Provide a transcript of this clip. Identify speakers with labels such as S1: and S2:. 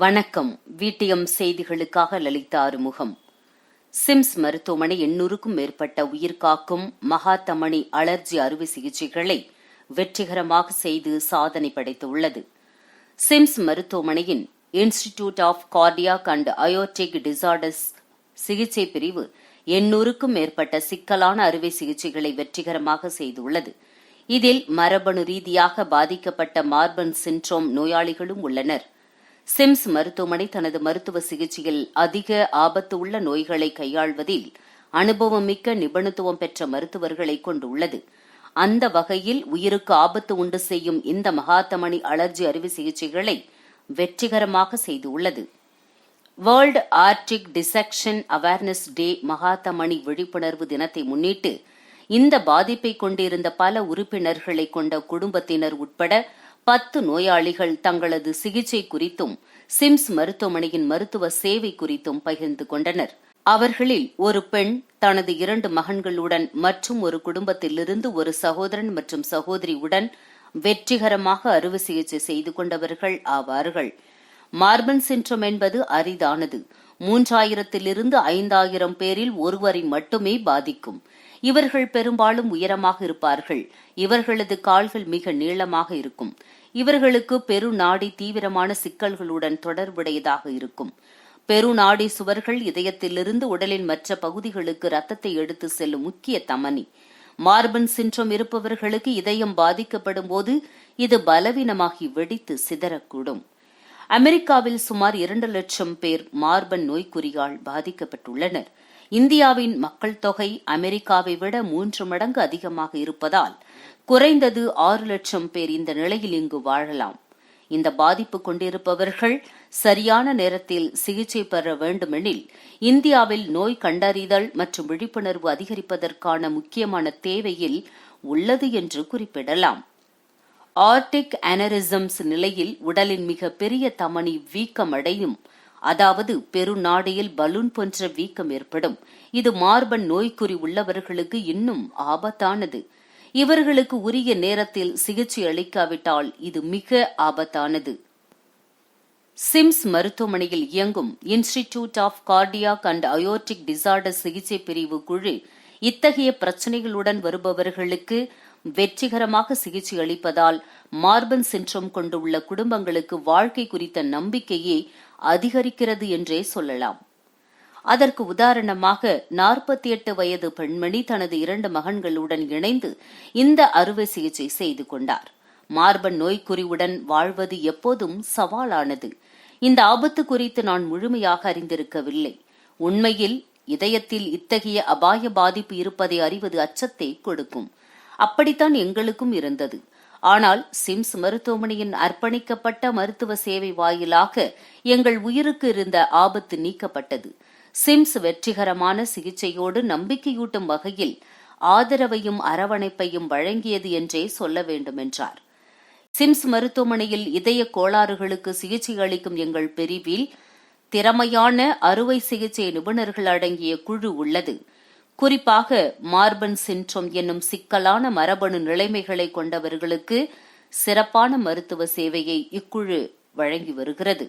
S1: வணக்கம். வீட்டியம் செய்திகளுக்காக லலிதா ஆறுமுகம் சிம்ஸ் மருத்துவமனை எண்ணூறுக்கும் மேற்பட்ட உயிர்காக்கும் மகாத்தமணி அலர்ஜி அறுவை சிகிச்சைகளை வெற்றிகரமாக செய்து சாதனை படைத்துள்ளது. சிம்ஸ் மருத்துவமனையின் institute of cardiac and aortic disorders சிகிச்சை பிரிவு எண்ணூறுக்கும் மேற்பட்ட சிக்கலான அறுவை சிகிச்சைகளை வெற்றிகரமாக செய்துள்ளது. இதில் மரபணு ரீதியாக பாதிக்கப்பட்ட மார்பன் சின்ட்ரோம் நோயாளிகளும் உள்ளனர். சிம்ஸ் மருத்துவமனை தனது மருத்துவ சிகிச்சையில் அதிக ஆபத்து உள்ள நோய்களை கையாள்வதில் அனுபவம் மிக்க நிபுணத்துவம் பெற்ற மருத்துவர்களை கொண்டுள்ளது. அந்த வகையில் உயிருக்கு ஆபத்து உண்டு செய்யும் இந்த மகாத்தமணி அலர்ஜி அறுவை சிகிச்சைகளை வெற்றிகரமாக செய்துள்ளது. World aortic dissection awareness day மகாத்தமணி விழிப்புணர்வு தினத்தை முன்னிட்டு இந்த பாதிப்பை கொண்டிருந்த பல உறுப்பினர்களை கொண்ட குடும்பத்தினர் உட்பட பத்து நோயாளிகள் தங்களது சிகிச்சை குறித்தும் சிம்ஸ் மருத்துவமனையின் மருத்துவ சேவை குறித்தும் பகிர்ந்து கொண்டனர். அவர்களில் ஒரு பெண் தனது இரண்டு மகன்களுடன் மற்றும் ஒரு குடும்பத்திலிருந்து ஒரு சகோதரன் மற்றும் சகோதரியுடன் வெற்றிகரமாக அறுவை சிகிச்சை செய்து கொண்டவர்கள் ஆவார்கள். மார்பன் சின்ட்ரம் என்பது அரிதானது. மூன்றாயிரத்திலிருந்து ஐந்தாயிரம் பேரில் ஒருவரை மட்டுமே பாதிக்கும். இவர்கள் பெரும்பாலும் உயரமாக இருப்பார்கள். இவர்களது கால்கள் மிக நீளமாக இருக்கும். இவர்களுக்கு பெருநாடி தீவிரமான சிக்கல்களுடன் தொடர்புடையதாக இருக்கும். பெருநாடி சுவர்கள் இதயத்திலிருந்து உடலின் மற்ற பகுதிகளுக்கு ரத்தத்தை எடுத்து செல்லும் முக்கிய தமனி. மார்பன் சின்றம் இருப்பவர்களுக்கு இதயம் பாதிக்கப்படும் போது இது பலவீனமாகி வெடித்து சிதறக்கூடும். அமெரிக்காவில் சுமார் இரண்டு லட்சம் பேர் மார்பன் நோய்க்குறியால் பாதிக்கப்பட்டுள்ளனர். இந்தியாவின் மக்கள் தொகை அமெரிக்காவை விட மூன்று மடங்கு அதிகமாக இருப்பதால் குறைந்தது ஆறு லட்சம் பேர் இந்த நிலையில் இங்கு வாழலாம். இந்த பாதிப்பு கொண்டிருப்பவர்கள் சரியான நேரத்தில் சிகிச்சை பெற வேண்டுமெனில் இந்தியாவில் நோய் கண்டறிதல் மற்றும் விழிப்புணர்வு அதிகரிப்பதற்கான முக்கியமான தேவையில் உள்ளது என்று குறிப்பிடலாம். ஆர்டிக் அனரிசம்ஸ் நிலையில் உடலின் மிக பெரிய தமனி வீக்கமடையும் அதாவது பெருநாடியில் பலூன் போன்ற வீக்கம் ஏற்படும். இது மார்பன் நோய்க்குறி உள்ளவர்களுக்கு இன்னும் ஆபத்தானது. இவர்களுக்கு உரிய நேரத்தில் சிகிச்சை அளிக்காவிட்டால் இது மிக ஆபத்தானது. சிம்ஸ் மருத்துவமனையில் இயங்கும் institute of cardiac and aortic disorder சிகிச்சை பிரிவு குழு இத்தகைய பிரச்சனைகளுடன் வருபவர்களுக்கு வெற்றிகரமாக சிகிச்சை அளிப்பதால் மார்பன் சின்ட்ரோம் கொண்டுள்ள குடும்பங்களுக்கு வாழ்க்கை குறித்த நம்பிக்கையே அதிகரிக்கிறது என்றே சொல்லலாம். அதற்கு உதாரணமாக நாற்பத்தி எட்டு வயது பெண்மணி தனது இரண்டு மகன்களுடன் இணைந்து இந்த அறுவை சிகிச்சை செய்து கொண்டார். மார்பன் நோய்க்குறிவுடன் வாழ்வது எப்போதும் சவாலானது. இந்த ஆபத்து குறித்து நான் முழுமையாக அறிந்திருக்கவில்லை. உண்மையில் இதயத்தில் இத்தகைய அபாய பாதிப்பு இருப்பதை அறிவது அச்சத்தை கொடுக்கும். அப்படித்தான் எங்களுக்கும் இருந்தது. ஆனால் சிம்ஸ் மருத்துவமனையின் அர்ப்பணிக்கப்பட்ட மருத்துவ சேவை வாயிலாக எங்கள் உயிருக்கு இருந்த ஆபத்து நீக்கப்பட்டது. சிம்ஸ் வெற்றிகரமான சிகிச்சையோடு நம்பிக்கையூட்டும் வகையில் ஆதரவையும் அரவணைப்பையும் வழங்கியது என்றே சொல்ல வேண்டும் என்றார் சிம்ஸ் மருத்துவமனையில் இதய கோளாறுகளுக்கு சிகிச்சை அளிக்கும் எங்கள் பிரிவில் திறமையான அறுவை சிகிச்சை நிபுணர்கள் அடங்கிய குழு உள்ளது. குறிப்பாக மார்பன் சின்ட்ரோம் என்னும் சிக்கலான மரபணு நிலைமைகளை கொண்டவர்களுக்கு சிறப்பான மருத்துவ சேவையை இக்குழு வழங்கி வருகிறது.